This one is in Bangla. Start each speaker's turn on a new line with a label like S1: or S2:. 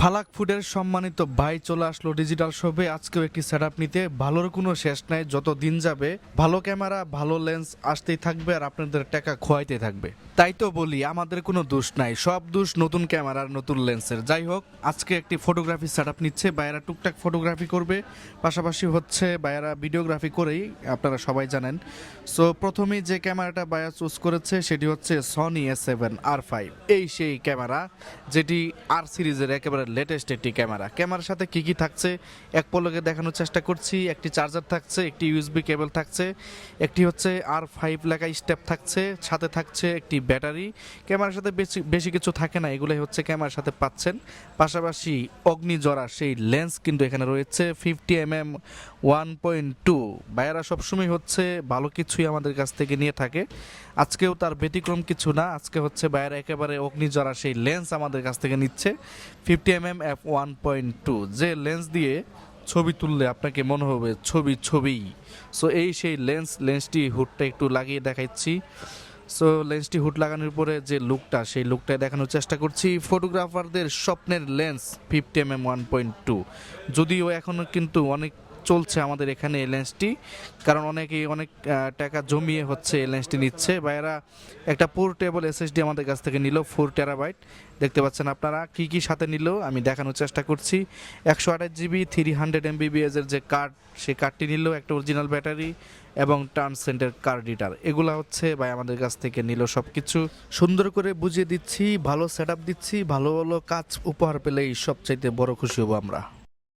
S1: ফালাক ফুডের সম্মানিত ভাই চলে আসলো ডিজিটাল শপে আজকেও একটি সেট নিতে। ভালোর কোনো শেষ নাই। যত দিন যাবে, ভালো ক্যামেরা ভালো লেন্স আসতেই থাকবে আর আপনাদের টাকা খোয়াইতে থাকবে। তাই তো বলি, আমাদের কোনো দোষ নাই। সব দোষ নতুন ক্যামেরার, নতুন লেন্সের। যাই হোক, আজকে একটি ফটোগ্রাফি সেট নিচ্ছে, বাইরা টুকটাক ফটোগ্রাফি করবে। পাশাপাশি হচ্ছে বাইরা ভিডিওগ্রাফি করেই, আপনারা সবাই জানেন। সো প্রথমেই যে ক্যামেরাটা বায়া চুজ করেছে, সেটি হচ্ছে Sony A seven R five এই সেই ক্যামেরা, যেটি আর সিরিজের একেবারে লেটেস্ট একটি ক্যামেরা। ক্যামেরার সাথে কি কি থাকছে, এক পলকে দেখানোর চেষ্টা করছি। একটি চার্জার থাকছে, একটি ইউএসবি কেবল থাকছে। একটি হচ্ছে আর ফাইভ লেখা স্টেপ থাকছে, সাথে থাকছে একটি ব্যাটারি, ক্যামেরার সাথে বেশি বেশি কিছু থাকে না, এগুলোই হচ্ছে ক্যামেরার সাথে পাচ্ছেন। পাশাপাশি অগ্নিজরা সেই লেন্স কিন্তু এখানে রয়েছে fifty M M one point two ভাইয়ারা সবসময় হচ্ছে ভালো কিছুই আমাদের কাছ থেকে নিয়ে থাকে। আজকেও তার ব্যতিক্রম কিছু না, আজকে হচ্ছে বাইরে একেবারে অগ্নিজরা সেই লেন্স আমাদের কাছ থেকে নিচ্ছে fifty M M F one point two যে লেন্স দিয়ে ছবি তুললে আপনাকে মনে হবে ছবি ছবি। সো এই সেই লেন্স লেন্সটি হুডটা একটু লাগিয়ে দেখাচ্ছি। সো লেন্সটি হুড লাগানোর পরে যে লুকটা সেই লুকটাই দেখানোর চেষ্টা করছি। ফটোগ্রাফারদের স্বপ্নের lens fifty M M one point two যদিও এখনও কিন্তু অনেক চলছে আমাদের এখানে এই লেন্সটি কারণ অনেকেই অনেক টাকা জমিয়ে হচ্ছে এই লেন্সটি নিচ্ছে। বা এরা একটা পোর্টেবল এসএসডি আমাদের কাছ থেকে নিল ফোর টেরাবাইট দেখতে পাচ্ছেন আপনারা কি কি সাথে নিল, আমি দেখানোর চেষ্টা করছি। একশো আঠাশ জিবি থ্রি হান্ড্রেড এমবিবিএস এর যে কার্ড সেই কার্ডটি নিল, একটা অরিজিনাল ব্যাটারি এবং টার্ন সেন্টার কার্ড রিডার এগুলো হচ্ছে ভাই আমাদের কাছ থেকে নিল সব কিছু সুন্দর করে বুঝিয়ে দিচ্ছি, ভালো সেট দিচ্ছি, ভালো ভালো কাজ উপহার পেলে পেলেই সবচাইতে বড় খুশি হব আমরা।